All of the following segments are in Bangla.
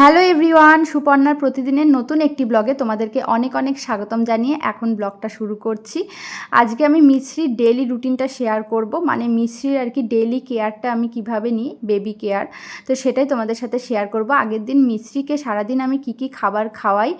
হ্যালো এভরিওয়ান সুপর্ণার প্রতিদিনের নতুন একটি ব্লগে তোমাদেরকে অনেক অনেক স্বাগতম জানিয়ে এখন ব্লগটা শুরু করছি। আজকে আমি মিছরির ডেলি রুটিনটা শেয়ার করব মানে মিছরির আর কি ডেলি কেয়ারটা আমি কীভাবে নিই বেবি কেয়ার তো সেটাই তোমাদের সাথে শেয়ার করব। আগের দিন মিছরিকে সারাদিন আমি কি কি খাবার খাওয়াই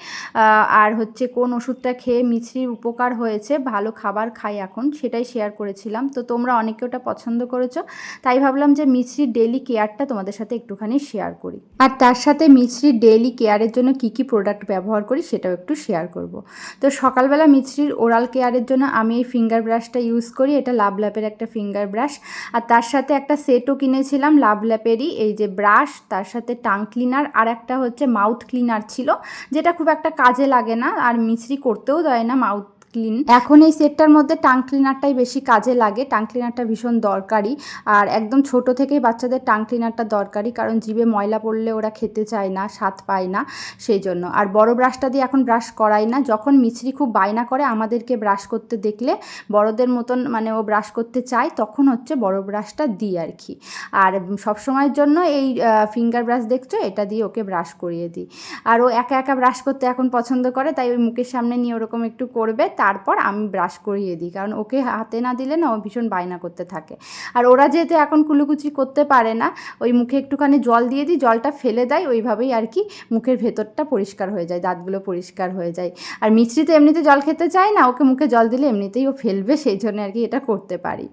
আর হচ্ছে কোন ওষুধটা খেয়ে মিছরির উপকার হয়েছে, ভালো খাবার খাই এখন, সেটাই শেয়ার করেছিলাম। তো তোমরা অনেকে ওটা পছন্দ করেছ, তাই ভাবলাম যে মিছরির ডেলি কেয়ারটা তোমাদের সাথে একটুখানি শেয়ার করি। আর তার সাথে মিছরির ডেইলি কেয়ারের জন্য কি কি প্রোডাক্ট ব্যবহার করি সেটাও একটু শেয়ার করব। তো সকালবেলা মিছরির ওরাল কেয়ারের জন্য আমি এই ফিঙ্গার ব্রাশটা ইউজ করি, এটা লাভ ল্যাপের একটা ফিঙ্গার ব্রাশ আর তার সাথে একটা সেটও কিনেছিলাম লাভ ল্যাপেরই এই যে ব্রাশ তার সাথে টাং ক্লিনার আর একটা হচ্ছে মাউথ ক্লিনার ছিল, যেটা খুব একটা কাজে লাগে না, আর মিছরি করতেও দেয় না মাউথ ক্লিন। এখন এই সেটটার মধ্যে টাং ক্লিনারটাই বেশি কাজে লাগে। টাং ক্লিনারটা ভীষণ দরকারি। আর একদম ছোট থেকেই বাচ্চাদের টাং ক্লিনারটা দরকারি, কারণ জিভে ময়লা পড়লে ওরা খেতে চায় না, স্বাদ পায় না, সেই জন্য। আর বড় ব্রাশটা দিয়ে এখন ব্রাশ করাই না। যখন মিছরি খুব বায়না করে আমাদেরকে ব্রাশ করতে দেখলে, বড়দের মতন মানে ও ব্রাশ করতে চায়, তখন হচ্ছে বড় ব্রাশটা দিই আর কি। আর সবসময়ের জন্য এই ফিঙ্গার ব্রাশ দেখছ? এটা দিয়ে ওকে ব্রাশ করিয়ে দিই। আর ও একা একা ব্রাশ করতে এখন পছন্দ করে, তাই ওই মুখের সামনে নিয়ে ওরকম একটু করবে। তারপর আমি ব্রাশ করিয়ে দিই। কারণ ওকে হাতে না দিলে না ও ভীষণ বায়না করতে থাকে। আর ওরা যেহেতু এখন কুলুকুচি করতে পারে না, ওই মুখে একটুখানি জল দিয়ে দিই, জলটা ফেলে দেয়, ওইভাবেই আর কি মুখের ভেতরটা পরিষ্কার হয়ে যায়, দাঁতগুলো পরিষ্কার হয়ে যায়। আর মিছরি তো এমনিতে জল খেতে চায় না, ওকে মুখে জল দিলে এমনিতেই ও ফেলবে, সেই জন্য আর কি এটা করতে পারি।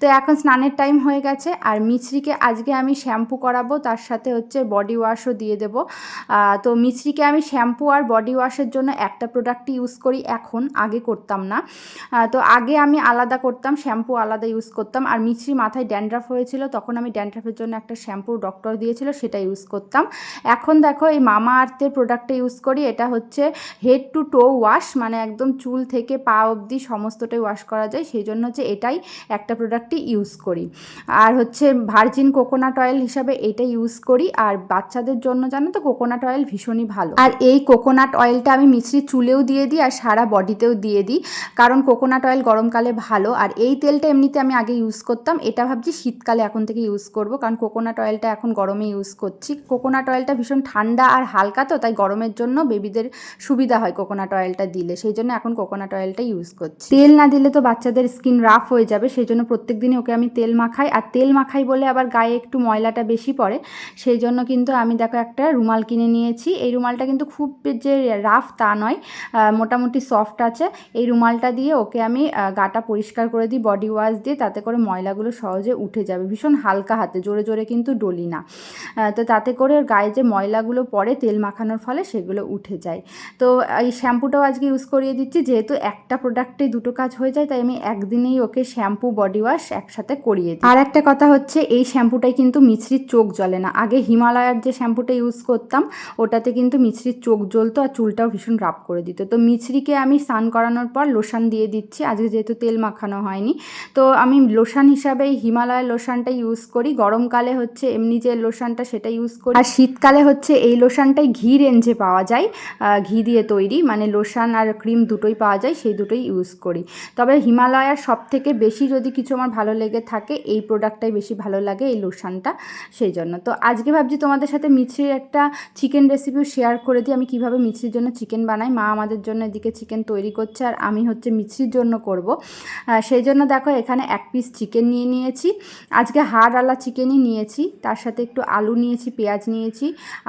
তো এখন স্নানের টাইম হয়ে গেছে, আর মিছরিকে আজকে আমি শ্যাম্পু করাবো, তার সাথে হচ্ছে বডি ওয়াশও দিয়ে দেবো। তো মিছরিকে আমি শ্যাম্পু আর বডি ওয়াশের জন্য একটা প্রোডাক্টই ইউজ করি এখন, আগে করতাম না। তো আগে আমি আলাদা করতাম, শ্যাম্পু আলাদা ইউজ করতাম। আর মিছরি মাথায় ড্যান্ড্রাফ হয়েছিল, তখন আমি ড্যান্ড্রাফের জন্য একটা শ্যাম্পু ডক্টর দিয়েছিল, সেটা ইউজ করতাম। এখন দেখো, এই মামা আর্থের প্রোডাক্টটা ইউজ করি, এটা হচ্ছে হেড টু টো ওয়াশ মানে একদম চুল থেকে পা অবধি সমস্তটাই ওয়াশ করা যায়। সেই জন্য হচ্ছে এটাই একটা প্রোডাক্টই ইউজ করি। আর হচ্ছে ভার্জিন কোকোনাট অয়েল হিসাবে এটা ইউজ করি। আর বাচ্চাদের জন্য, জানো তো কোকোনাট অয়েল ভীষণই ভালো। আর এই কোকোনাট অয়েলটা আমি মিছরি চুলেও দিয়ে দিই, আর সারা বডিতেও দিয়ে দিই। কারণ কোকোনাট অয়েল গরমকালে ভালো। আর এই তেলটা এমনিতে আমি আগে ইউজ করতাম। এটা ভাবছি শীতকালে এখন থেকে ইউজ করব। কারণ কোকোনাট অয়েলটা এখন গরমে ইউজ করছি। কোকোনাট অয়েলটা ভীষণ ঠান্ডা আর হালকা তো, তাই গরমের জন্য বেবিদের সুবিধা হয় কোকোনাট অয়েলটা দিলে। সেই জন্য এখন কোকোনাট অয়েলটা ইউজ করছি। তেল না দিলে তো বাচ্চাদের স্কিন রাফ হয়ে যাবে। সেই জন্য প্রত্যেক দিনই ওকে আমি তেল মাখাই। আর তেল মাখাই বলে আবার গায়ে একটু ময়লাটা বেশি পড়ে। সেই জন্য কিন্তু আমি দেখো একটা রুমাল কিনে নিয়েছি। এই রুমালটা কিন্তু খুব যে রাফ তা নয়। মোটামুটি সফট আছে। এই রুমালটা দিয়ে ওকে আমি গাটা পরিষ্কার করে দিই বডি ওয়াশ দিয়ে, তাতে করে ময়লাগুলো সহজে উঠে যাবে। ভীষণ হালকা হাতে, জোরে জোরে কিন্তু ডলি না। তো তাতে করে ওর গায়ে যে ময়লাগুলো পরে তেল মাখানোর ফলে সেগুলো উঠে যায়। তো এই শ্যাম্পুটাও আজকে ইউজ করিয়ে দিচ্ছি, যেহেতু একটা প্রোডাক্টে দুটো কাজ হয়ে যায়, তাই আমি একদিনেই ওকে শ্যাম্পু বডি ওয়াশ একসাথে করিয়ে দিই। আর একটা কথা হচ্ছে, এই শ্যাম্পুটাই কিন্তু মিছরির চোখ জ্বলে না। আগে হিমালয়ার যে শ্যাম্পুটা ইউজ করতাম, ওটাতে কিন্তু মিছরির চোখ জ্বলতো আর চুলটাও ভীষণ রাপ করে দিত। তো মিছরিকে আমি স্নান করানোর পর লোশন দিয়ে দিচ্ছি। আজকে যেহেতু তেল মাখানো হয়নি। তো আমি লোশন হিসাবে এই হিমালয়ের লোশনটা ইউজ করি। গরমকালে হচ্ছে এমনি যে লোশনটা সেটা ইউজ করি। আর শীতকালে হচ্ছে এই লোশনটাই ঘি রেঞ্জে পাওয়া যায়। ঘি দিয়ে তৈরি। মানে লোশন আর ক্রিম দুটোই পাওয়া যায়, সেই দুটোই ইউজ করি। তবে হিমালয়ার সব থেকে বেশি যদি কিছু আমার ভালো লেগে থাকে, এই প্রোডাক্টটাই বেশি ভালো লাগে এই লোশনটা, সেই জন্য। তো আজকে ভাবছি তোমাদের সাথে মিছরির একটা চিকেন রেসিপিও শেয়ার করে দিই। আমি কীভাবে মিছরির জন্য চিকেন বানাই। মা আমাদের জন্য এদিকে চিকেন তৈরি করছে। আমি হচ্ছে মিছরির জন্য করব। সেই জন্য দেখো এখানে এক পিস চিকেন নিয়ে নিয়েছি। আজকে হাড়ওয়ালা চিকেনই নিয়েছি। তার সাথে একটু আলু নিয়েছি, পেঁয়াজ নিয়েছি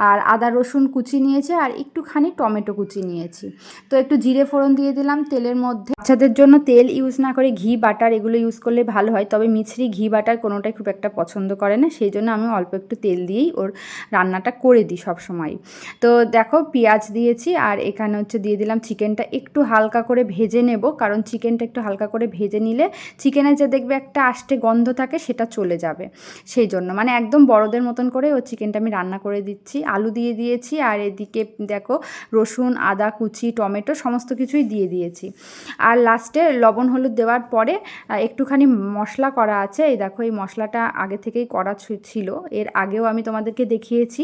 আর আদা, রসুন কুচি নিয়েছি আর একটুখানি টমেটো কুচি নিয়েছি। তো একটু জিরে ফোড়ন দিয়ে দিলাম তেলের মধ্যে। বাচ্চাদের জন্য তেল ইউজ না করে ঘি বাটার এগুলো ইউজ করলে ভালো হয়। তবে মিছরি ঘি বাটার কোনোটাই খুব একটা পছন্দ করে না। সেই জন্য আমি অল্প একটু তেল দিয়েই ওর রান্নাটা করে দিই সব সময় তো দেখো পেঁয়াজ দিয়েছি আর এখানে হচ্ছে দিয়ে দিলাম চিকেনটা একটু হালকা করে ভেজে নেব, কারণ চিকেনটা একটু হালকা করে ভেজে নিলে চিকেনের যে দেখবে একটা আষ্টে গন্ধ থাকে সেটা চলে যাবে। সেই জন্য মানে একদম বড়দের মতন করে ও চিকেনটা আমি রান্না করে দিচ্ছি। আলু দিয়ে দিয়েছি আর এদিকে দেখো রসুন, আদা, কুচি, টমেটো সমস্ত কিছুই দিয়ে দিয়েছি। আর লাস্টে লবণ, হলুদ দেওয়ার পরে একটুখানি মশলা করা আছে। এই দেখো, এই মশলাটা আগে থেকেই করা ছিল। এর আগেও আমি তোমাদেরকে দেখিয়েছি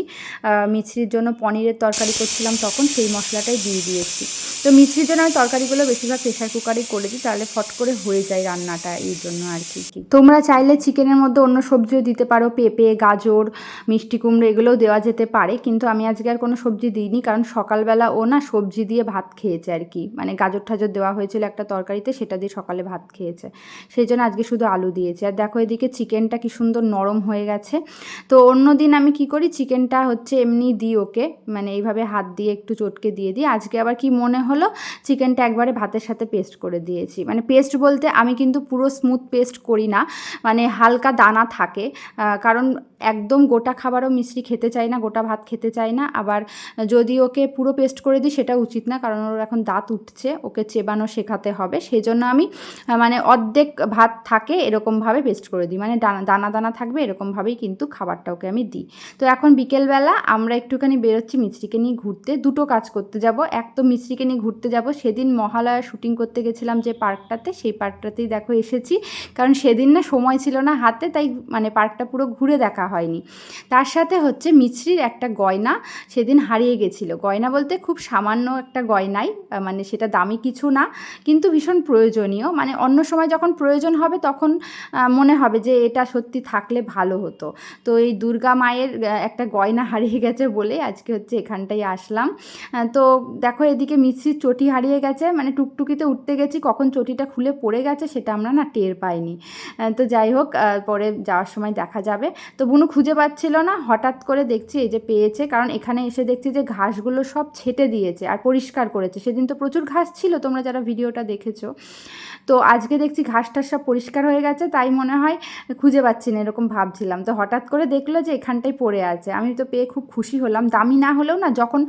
মিছরির জন্য পনিরের তরকারি করছিলাম তখন, সেই মশলাটাই দিয়ে দিয়েছি। তো মিছরির জন্য আমি তরকারিগুলো বেশি বেশিরভাগ প্রেশার কুকারেই করে দিই তাহলে ফট করে হয়ে যায় রান্নাটা এই জন্য আর কি তোমরা চাইলে চিকেনের মধ্যে অন্য সবজিও দিতে পারো, পেঁপে, গাজর, মিষ্টি কুমড়ো এগুলোও দেওয়া যেতে পারে, কিন্তু আমি আজকে আর কোনো সবজি দিইনি, কারণ সকালবেলা ও না সবজি দিয়ে ভাত খেয়েছে আর কি। মানে গাজর ঠাজর দেওয়া হয়েছিল একটা তরকারিতে, সেটা দিয়ে সকালে ভাত খেয়েছে। সেই জন্য আজকে শুধু আলু দিয়েছে। আর দেখো এদিকে চিকেনটা কি সুন্দর নরম হয়ে গেছে। তো অন্য দিন আমি কি করি, চিকেনটা হচ্ছে এমনি দিই ওকে মানে এইভাবে হাত দিয়ে একটু চটকে দিয়ে দিই। আজকে আবার কি মনে হলো, চিকেনটা একবারে ভাতের সাথে পেস্ট করে দিয়েছি। মানে পেস্ট বলতে আমি কিন্তু পুরো স্মুথ পেস্ট করি না মানে হালকা দানা থাকে কারণ একদম গোটা খাবারও মিশ্রি খেতে চায় না, গোটা ভাত খেতে চাই না। আবার যদি ওকে পুরো পেস্ট করে দিই সেটা উচিত না, কারণ ওর এখন দাঁত উঠছে, ওকে চেবানো শেখাতে হবে। সেই জন্য আমি মানে অর্ধেক ভাত থাকে এরকমভাবে পেস্ট করে দিই। মানে দানা দানা দানা থাকবে এরকমভাবেই কিন্তু খাবারটা ওকে আমি দিই। তো এখন বিকেলবেলা আমরা একটুখানি বেরোচ্ছি মিছরিকে নিয়ে ঘুরতে। দুটো কাজ করতে যাব। এক তো মিছরিকে নিয়ে ঘুরতে যাব, সেদিন মহালয়া শুটিং করতে গেছিলাম যে পার্কটাতে সেই পার্কটাতেই দেখো এসেছি। কারণ সেদিন না সময় ছিল না হাতে, তাই মানে পার্কটা পুরো ঘুরে দেখা হয়নি। তার সাথে হচ্ছে মিছরির একটা গয়না সেদিন হারিয়ে গেছিল। গয়না বলতে খুব সামান্য একটা গয়নাই মানে সেটা দামি কিছু না, কিন্তু ভীষণ প্রয়োজনীয়। মানে অন্য সময় যখন প্রয়োজন হবে তখন মনে হবে যে এটা সত্যি থাকলে ভালো হতো। তো এই দুর্গা মায়ের একটা গয়না হারিয়ে গেছে বলে আজকে হচ্ছে এখানটায় আসলাম। তো দেখো এদিকে মিছরির চটি হারিয়ে গেছে মানে টুকটুকিতে উঠতে গেছি, কখন চটিটা খুলে পড়ে গেছে সেটা আমরা না টের পাইনি। তো যাই হোক পরে যাওয়ার সময় দেখা যাবে। তো বুনু খুঁজে পাচ্ছিল না, হঠাৎ করে দেখছি এই যে পেয়েছে, কারণ এখানে এসে দেখছি যে ঘাসগুলো সব ছেটে দিয়েছে আর পরিষ্কার করেছে। সেদিন তো প্রচুর ঘাস ছিল, তোমরা যারা ভিডিওটা দেখেছ। তো আজকে দেখছি ঘাসটা সব পরিষ্কার হয়ে গেছে, তাই মনে হয় খুঁজে পাচ্ছি না, এরকম ভাবছিলাম। তো হঠাৎ করে দেখল যে এখানটাই পড়ে আছে। আমি তো পেয়ে খুব খুশি হলাম। দামি না হলেও না, যখন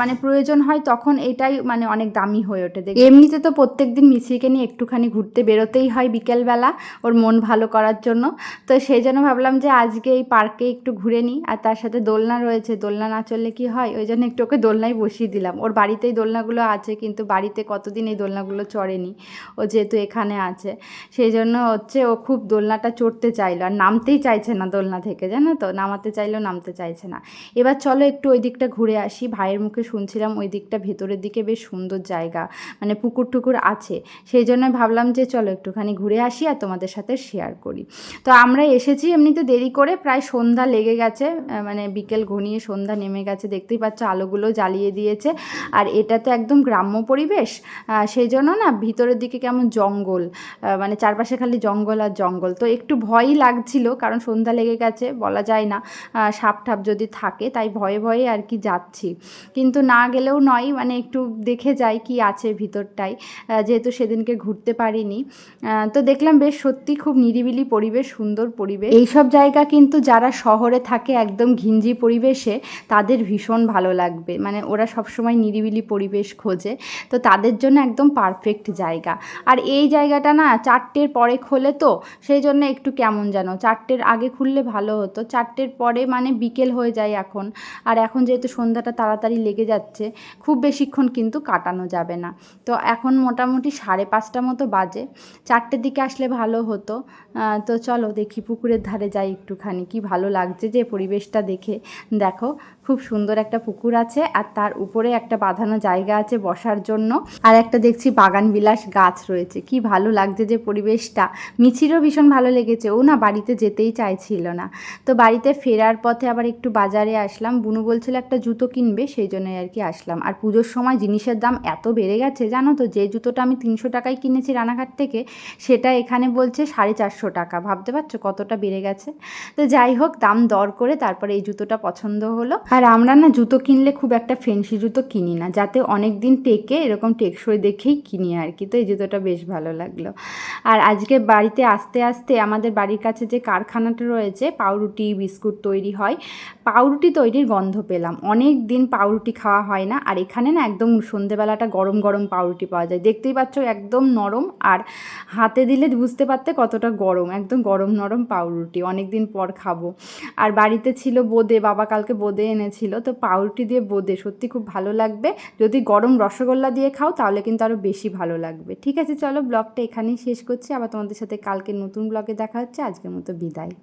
মানে প্রয়োজন হয় তখন এটাই মানে অনেক দামি হয়ে ওঠে দেখ এমনিতে তো প্রত্যেক দিন মিছিকে নিয়ে একটুখানি ঘুরতে বেরোতেই হয় বিকেলবেলা ওর মন ভালো করার জন্য। তো সেই জন্য ভাবলাম যে আজকে এই পার্কে একটু ঘুরে নিই আর তার সাথে দোলনা রয়েছে, দোলনা না চললে কি হয়? ওই জন্য একটু ওকে দোলনায় বসিয়ে দিলাম। ওর বাড়িতেই দোলনাগুলো আছে কিন্তু বাড়িতে কতদিন এই দোলনাগুলো চড়েনি? ও যেহেতু এখানে আছে। সেই জন্য হচ্ছে ও খুব দোলনাটা চড়তে চাইলো আর নামতেই চাইছে না দোলনা থেকে, জানো তো? নামাতে চাইলেও নামতে চাইছে না। এবার চলো একটু ওই দিকটা ঘুরে আসি। ভাইয়ের মুখে শুনছিলাম ওই দিকটা ভেতরের দিকে বেশ সুন্দর জায়গা। মানে পুকুর টুকুর আছে, সেই জন্য ভাবলাম যে চলো একটুখানি ঘুরে আসি আর তোমাদের সাথে শেয়ার করি। তো আমরা এসেছি এমনিতে দেরি করে, প্রায় সন্ধ্যা লেগে গেছে মানে বিকেল ঘনিয়ে সন্ধ্যা নেমে গেছে, দেখতেই পাচ্ছ আলোগুলো জ্বালিয়ে দিয়েছে। আর এটা তো একদম গ্রাম্য পরিবেশ সেই জন্য না ভিতরের দিকে কেমন জঙ্গল মানে চারপাশে খালি জঙ্গল আর জঙ্গল। তো একটু ভয়ই লাগছিল, কারণ সন্ধ্যা লেগে গেছে, বলা যায় না সাপ ঠাপ যদি থাকে তাই ভয়ে ভয়ে আর কি যাচ্ছি। কিন্তু না গেলেও নয় মানে একটু দেখে যাই কি আছে ভিতরটায় আহ, যেহেতু সেদিনকে ঘুরতে পারিনি তো দেখলাম বেশ সত্যি খুব নিরিবিলি পরিবেশ সুন্দর পরিবেশ। এইসব জায়গা কিন্তু যারা শহরে থাকে একদম ঘিঞ্জি পরিবেশে তাদের ভীষণ ভালো লাগবে। মানে ওরা সবসময় নিরিবিলি পরিবেশ খোঁজে তো তাদের জন্য একদম পারফেক্ট জায়গা। আর এই জায়গাটা না চারটের পরে খোলে তো সেই জন্য একটু কেমন যেন। চারটের আগে খুললে ভালো হতো। চারটের পরে মানে বিকেল হয়ে যায় এখন। আর এখন যেহেতু সন্ধ্যাটা তাড়াতাড়ি লেগে যাচ্ছে খুব বেশিক্ষণ কিন্তু কাটানো যাবে না। তো এখন মোটামুটি সাড়ে পাঁচটা মতো বাজে। চারটের দিকে আসলে ভালো হতো। তো চলো দেখি পুকুরের ধারে যাই একটুখানি, কি ভালো লাগছে যে পরিবেশটা দেখে। দেখো, খুব সুন্দর একটা পুকুর আছে আর তার উপরে একটা বাঁধানো জায়গা আছে বসার জন্য। আর একটা দেখছি বাগান বিলাস গাছ রয়েছে, কি ভালো লাগছে যে পরিবেশটা। মিছিরও ভীষণ ভালো লেগেছে, ও না বাড়িতে যেতেই চাইছিল না। তো বাড়িতে ফেরার পথে আবার একটু বাজারে আসলাম, বুনু বলছিল একটা জুতো কিনবে, সেই জন্যই আর কি আসলাম। আর পুজোর সময় জিনিসের দাম এত বেড়ে গেছে জানো তো, যে জুতোটা আমি তিনশো টাকায় কিনেছি রানাঘাট থেকে, সেটা এখানে বলছে সাড়ে চারশো টাকা। ভাবতে পারছ কতটা বেড়ে গেছে? তো যাই হোক, দাম দর করে তারপরে এই জুতোটা পছন্দ হলো। আর আমরা না জুতো কিনলে খুব একটা ফেন্সি জুতো কিনি না, যাতে অনেক দিন টেকে এরকম টেকসই দেখেই কিনি আর কি। তো এই জুতোটা বেশ ভালো লাগল। আর আজকে বাড়িতে আসতে আসতে আমাদের বাড়ির কাছে যে কারখানাটা রয়েছে, পাউরুটি, বিস্কুট তৈরি হয়, পাউরুটি তৈরির গন্ধ পেলাম। অনেক দিন পাউরুটি খাওয়া হয় না, আর এখানে না একদম সন্ধেবেলাটা গরম গরম পাউরুটি পাওয়া যায়। দেখতেই পাচ্ছ একদম নরম আর হাতে দিলে বুঝতে পারতে কতটা গরম, একদম গরম নরম পাউরুটি। অনেক দিন পর খাব। আর বাড়িতে ছিল বোঁদে, বাবা কালকে বোঁদে এনেছিল, তো পাউরুটি দিয়ে বোঁদে, সত্যি খুব ভালো লাগবে। যদি গরম রসগোল্লা দিয়ে খাও তাহলে কিন্তু আরও বেশি ভালো লাগবে। ঠিক আছে, চলো ব্লগটা এখানেই শেষ করছি। আবার তোমাদের সাথে কালকে নতুন ব্লগে দেখা হচ্ছে। আজকের মতো বিদায়।